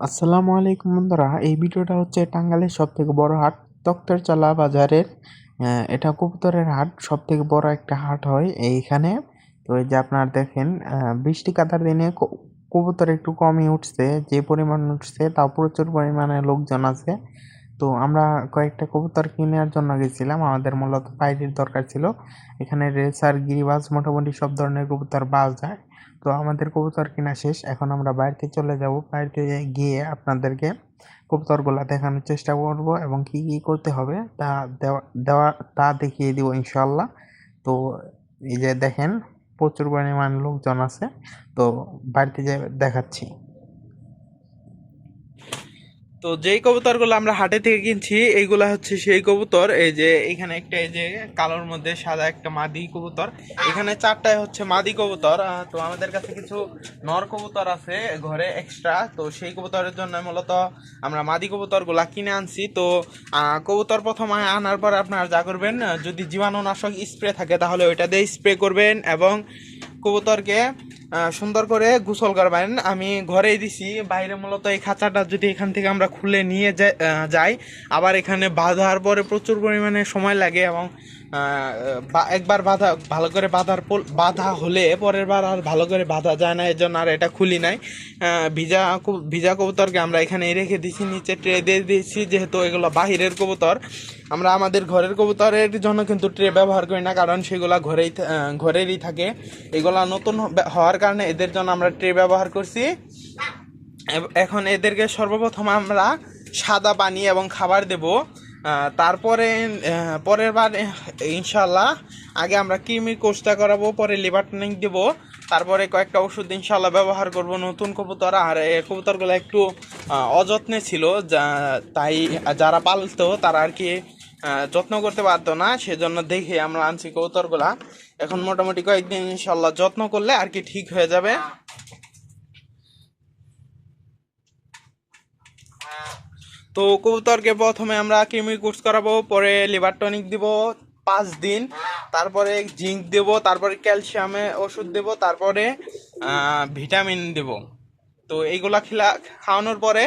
আসসালামু আলাইকুম বন্ধুরা এই ভিডিওটা হচ্ছে টাঙ্গালের সব থেকে বড় হাট তক্তরচালা বাজারের আহ, এটা কবুতরের হাট সব থেকে বড় একটা হাট হয় এইখানে। তো এই যে আপনার দেখেন বৃষ্টি কাতার দিনে কবুতর একটু কমই উঠছে যে পরিমাণ উঠছে তাও প্রচুর পরিমাণে লোকজন আছে। তো আমরা কয়েকটা কবুতর কেনার জন্য গেছিলাম আমাদের মূলত পাইরির দরকার ছিল। এখানে রেসার গিরিবাজ মোটামুটি সব ধরনের কবুতর পাওয়া যায়। তো আমাদের কবুতর কেনা শেষ। এখন আমরা বাড়িতে চলে যাব। বাড়িতে গিয়ে আপনাদেরকে কবুতরগুলো দেখানোর চেষ্টা করব এবং কি কি করতে হবে তা দেওয়া দেওয়া, তা দেখিয়ে দিব ইনশাল্লাহ তো এই যে দেখেন, প্রচুর পরিমাণ লোকজন আছে। তো বাড়িতে যে দেখাচ্ছি। তো যেই কবুতরগুলো আমরা হাটে থেকে কিনছি, এইগুলা হচ্ছে সেই কবুতর। এই যে এখানে একটা, এই যে কালোর মধ্যে সাদা একটা মাদি কবুতর। এখানে চারটায় হচ্ছে মাদি কবুতর। তো আমাদের কাছে কিছু নর কবুতর আছে ঘরে এক্সট্রা তো সেই কবুতরের জন্য মূলত আমরা মাদি কবুতরগুলা কিনে আনছি। তো কবুতর প্রথম আনার পর আপনারা যা করবেন যদি জীবাণুনাশক স্প্রে থাকে তাহলে ওইটা দিয়ে স্প্রে করবেন এবং কবুতরকে সুন্দর করে গোসল করবেন। আমি ঘরেই দিছি। বাইরে মূলত এই খাঁচাটা যদি এখান থেকে আমরা খুলে নিয়ে যাই, আবার এখানে বাঁধার পরে প্রচুর পরিমাণে সময় লাগে এবং একবার বাঁধা, ভালো করে বাঁধার বাঁধা হলে পরের বার আর ভালো করে বাঁধা যায় না এর জন্য আর এটা খুলি নাই। ভিজা ভিজা কবুতরকে আমরা এখানে রেখে দিছি, নিচে ট্রে দিয়ে দিয়েছি, যেহেতু এগুলো বাহিরের কবুতর। আমরা আমাদের ঘরের কবুতরের জন্য কিন্তু ট্রে ব্যবহার করি না, কারণ সেগুলো ঘরেই ঘরেরই থাকে। এগুলো নতুন হ- হওয়ার কারণে এদের জন্য আমরা ট্রে ব্যবহার করছি। এখন এদেরকে সর্বপ্রথম আমরা সাদা পানি এবং খাবার দেব। তারপরে পরের বার ইনশাল্লাহ আগে আমরা কৃমির কোর্সটা করাবো, পরে লিভার টনিক দেব। তারপরে কয়েকটা ওষুধ ইনশাল্লাহ ব্যবহার করব, নতুন কবুতর। আর কবুতরগুলো একটু অযত্নে ছিল, যা তাই, যারা পালতো, তারা আর কি যত্ন করতে পারতো না, সেজন্য দেখে আমরা আনছি কবুতরগুলা এখন মোটামুটি কয়েকদিন ইনশাল্লাহ যত্ন করলে আর কি ঠিক হয়ে যাবে। তো কবুতরকে প্রথমে আমরা কৃমি কোর্স করাবো, পরে লিভার টনিক দিব পাঁচ দিন, তারপরে জিঙ্ক দেব, তারপরে ক্যালসিয়ামে ওষুধ দেব, তারপরে ভিটামিন দেব। তো এইগুলা খেলা খাওয়ানোর পরে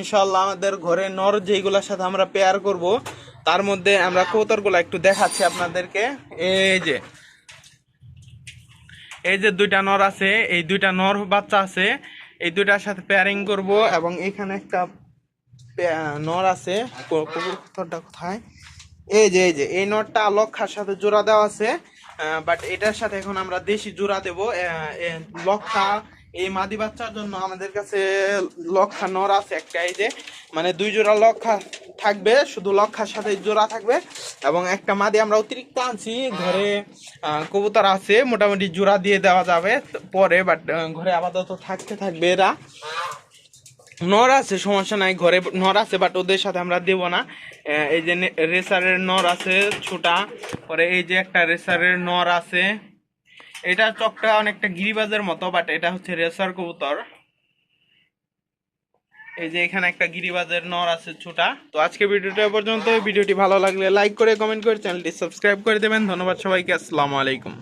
ইনশাল্লাহ আমাদের ঘরে নর যেইগুলোর সাথে আমরা পেয়ার করব তার মধ্যে আমরা কবুতরগুলো একটু দেখাচ্ছি আপনাদেরকে। এই যে এই যে দুইটা নর আছে, এই দুইটা নর বাচ্চা আছে, এই দুইটার সাথে পেয়ারিং করব এবং এখানে একটা নর আছে কবুতরটা কোথায়? এই যে এই যে, এই নটটা লক্ষার সাথে জোড়া দেওয়া আছে বাট এটার সাথে এখন আমরা দেশি জোড়া দেব লক্ষা এই মাদি বাচ্চার জন্য আমাদের কাছে লক্ষা নর আছে একটা, এই যে মানে দুই জোড়া লক্ষা থাকবে, শুধু লক্ষার সাথে জোড়া থাকবে। এবং একটা মাদি আমরা অতিরিক্ত আনছি, ঘরে কবুতর আছে, মোটামুটি জোড়া দিয়ে দেওয়া যাবে পরে বাট ঘরে আপাতত থাকতে থাকবে এরা। নর আছে, সমস্যা নাই, ঘরে নর আছে বাট ওদের সাথে আমরা দেব না। এই যে রেসারের নর আছে, ছোটা, পরে এই যে একটা রেসারের নর আছে। এটা চকটা অনেকটা গিরিবাজের মতো বাট এটা হচ্ছে রেসার কবুতর। এই যে এখানে একটা গিরিবাজের নর আছে ছোটা। তো আজকে ভিডিওটা পর্যন্ত ভিডিওটি ভালো লাগলে লাইক করে কমেন্ট করে, চ্যানেলটি সাবস্ক্রাইব করে দেবেন। ধন্যবাদ সবাইকে। আসসালামু আলাইকুম।